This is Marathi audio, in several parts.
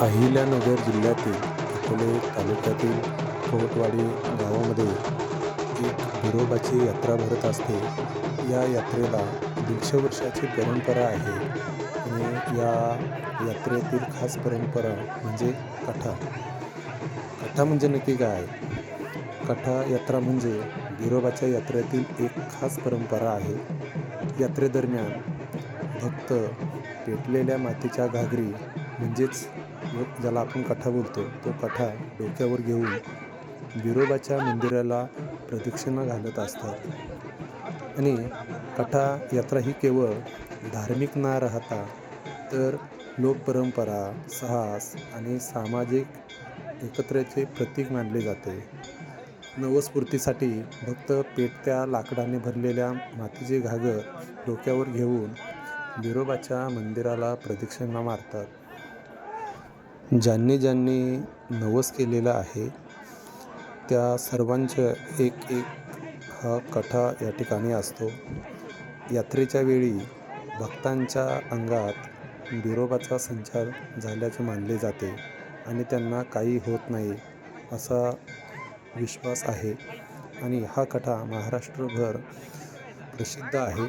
अहिल्यानगर जिल्ह्यातील अकोले तालुक्यातील कोटवाडी गावामध्ये एक बिरोबाची यात्रा भरत असते. या यात्रेला दीडशे वर्षाची परंपरा आहे आणि या यात्रेतील खास परंपरा म्हणजे कथा. कथा म्हणजे नक्की काय? कथा यात्रा म्हणजे बिरोबाच्या यात्रेतील एक खास परंपरा आहे. यात्रेदरम्यान भक्त पेटलेल्या मातीच्या घागरी म्हणजेच ज्याला आपण कथा बोलतो तो कथा डोक्यावर घेऊन बिरोबाच्या मंदिराला प्रदक्षिणा घालत असतात. आणि कथा यात्रा ही केवळ धार्मिक न राहता तर लोकपरंपरा साहस आणि सामाजिक एकत्रेचे प्रतीक मानले जाते. नवस्फूर्तीसाठी भक्त पेटत्या लाकडाने भरलेल्या मातीचे घागर डोक्यावर घेऊन बिरोबाच्या मंदिराला प्रदक्षिणा मारतात. ज्यांनी ज्यांनी नवस केलेला आहे त्या सर्वांच्या एक एक हा कथा या ठिकाणी असतो. यात्रेच्या वेळी भक्तांच्या अंगात बिरोबाचा संचार झाल्याचे मानले जाते आणि त्यांना काही होत नाही असा विश्वास आहे. आणि हा कथा महाराष्ट्रभर प्रसिद्ध आहे.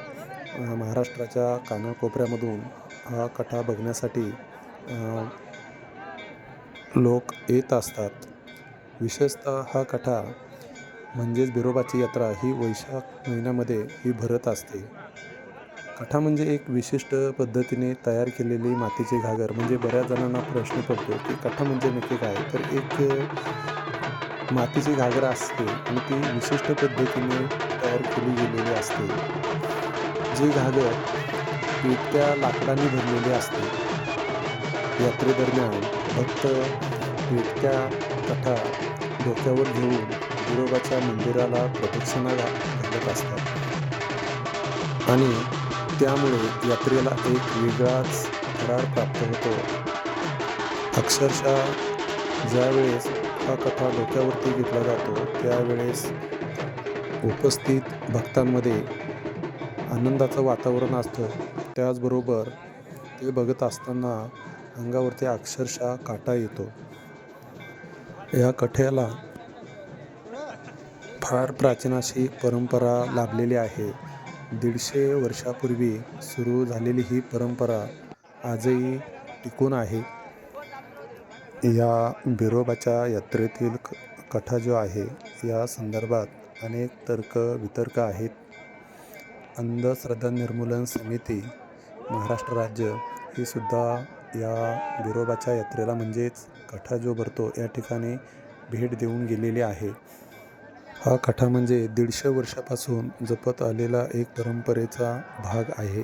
महाराष्ट्राच्या कानाकोपऱ्यामधून हा कथा बघण्यासाठी लोक येत असतात. विशेषतः हा कथा म्हणजेच बिरोबाची यात्रा ही वैशाख महिन्यामध्ये ही भरत असते. कथा म्हणजे एक विशिष्ट पद्धतीने तयार केलेली मातीची घागर. म्हणजे बऱ्याच जणांना प्रश्न पडतो की कथा म्हणजे नक्की काय? तर एक मातीची घागर असते आणि ती विशिष्ट पद्धतीने तयार केली गेलेली असते. जी घागर पेटत्या लाकडाने भरलेली असते. यात्रेदरम्यान भक्त पेटत्या कथा डोक्यावर घेऊन बिरोबाच्या मंदिराला प्रदक्षिणा घालत असतात. आणि त्यामुळे यात्रेला एक वेगळाच करार प्राप्त होतो. अक्षरशः ज्यावेळेस हा कथा डोक्यावरती घेतला जातो त्यावेळेस उपस्थित भक्तांमध्ये आनंदाचं वातावरण असतं. त्याचबरोबर ते बघत असताना अंगावरती अक्षरशः काटा येतो. या कठ्याला फार प्राचीन अशी परंपरा लाभलेली आहे. दीडशे वर्षापूर्वी सुरू झालेली ही परंपरा आजही टिकून आहे. या बिरोबाच्या यात्रेतील क कथा जो आहे या संदर्भात अनेक तर्क वितर्क आहेत. अंधश्रद्धा निर्मूलन समिती महाराष्ट्र राज्य ही सुद्धा या बिरोबाच्या यात्रेला म्हणजेच कठा जो भरतो या ठिकाणी भेट देऊन गेलेली आहे. हा कठा म्हणजे दीडशे वर्षापासून जपत आलेला एक परंपरेचा भाग आहे.